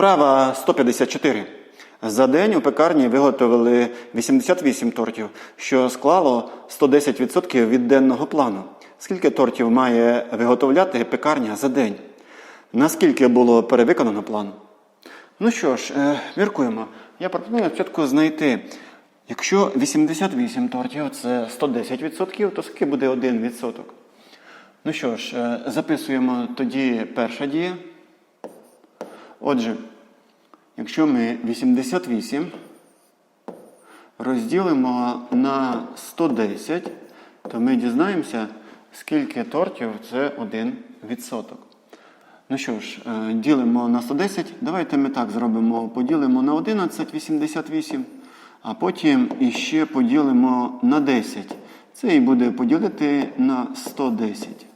Вправа 154. За день у пекарні виготовили 88 тортів, що склало 110% від денного плану. Скільки тортів має виготовляти пекарня за день? Наскільки було перевиконано план? Ну що ж, е, міркуємо. Я пропоную спочатку знайти, якщо 88 тортів це 110%, то скільки буде 1%? Ну що ж, е, записуємо тоді перша дія. Отже, якщо ми 88 розділимо на 110, то ми дізнаємося, скільки тортів це 1%. Ну що ж, е, ділимо на 110. Давайте ми так зробимо. Поділимо на 11,88, а потім іще поділимо на 10. Це і буде поділити на 110.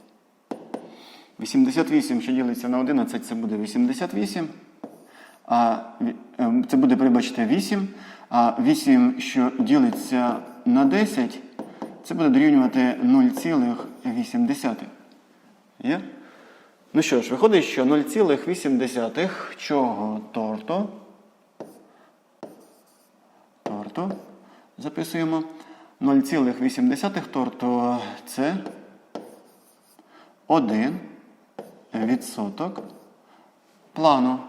88, що ділиться на 11, це буде 88. А е, це буде, прибачте, 8. А 8, що ділиться на 10, це буде дорівнювати 0,8. Є? Ну що ж, виходить, що 0,8 чого торту. Торту. Записуємо. 0,8 торту це 1 відсоток плану.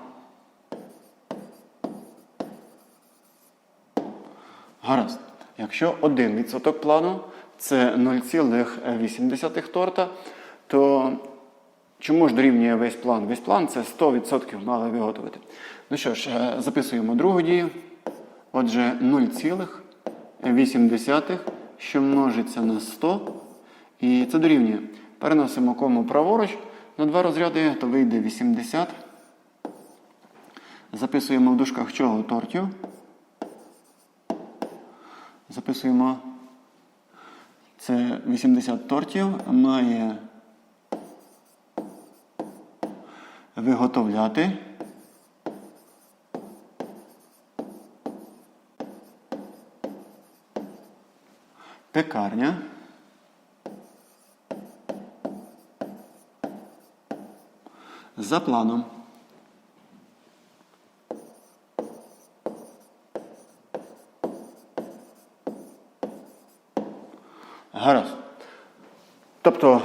Гаразд. Якщо 1% плану це 0,8 торта, то чому ж дорівнює весь план? Весь план це 100% мали виготовити. Ну що ж, е, записуємо другу дію. Отже, 0,8, що множиться на 100. І це дорівнює. Переносимо кому праворуч на два розряди, то вийде 80. Записуємо в дужках чого тортів. Записуємо це 80 тортів має виготовляти пекарня за планом. Гаразд. Тобто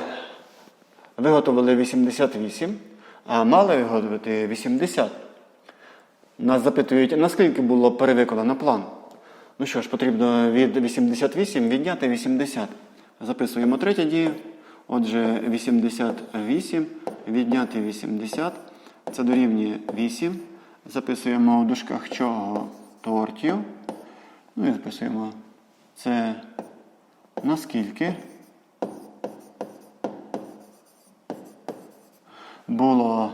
виготовили 88, а мали виготовити 80. Нас запитують, наскільки було перевиконано план. Ну що ж, потрібно від 88 відняти 80. Записуємо третю дію. Отже, 88 відняти 80. Це дорівнює 8. Записуємо в дужках чого тортів. Ну і записуємо це наскільки було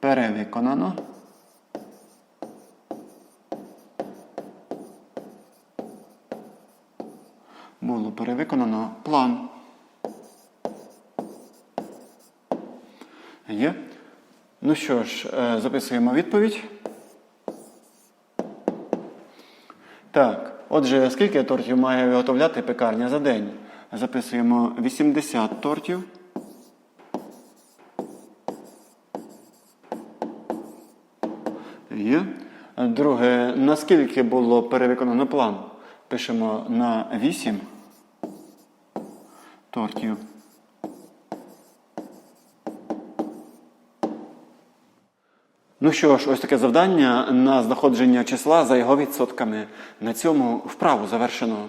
перевиконано було перевиконано план. Є? Ну що ж, е, записуємо відповідь. Так, отже, скільки тортів має виготовляти пекарня за день? Записуємо 80 тортів. Є. Друге, наскільки було перевиконано план? Пишемо на 8 тортів. Ну що ж, ось таке завдання на знаходження числа за його відсотками. На цьому вправу завершено.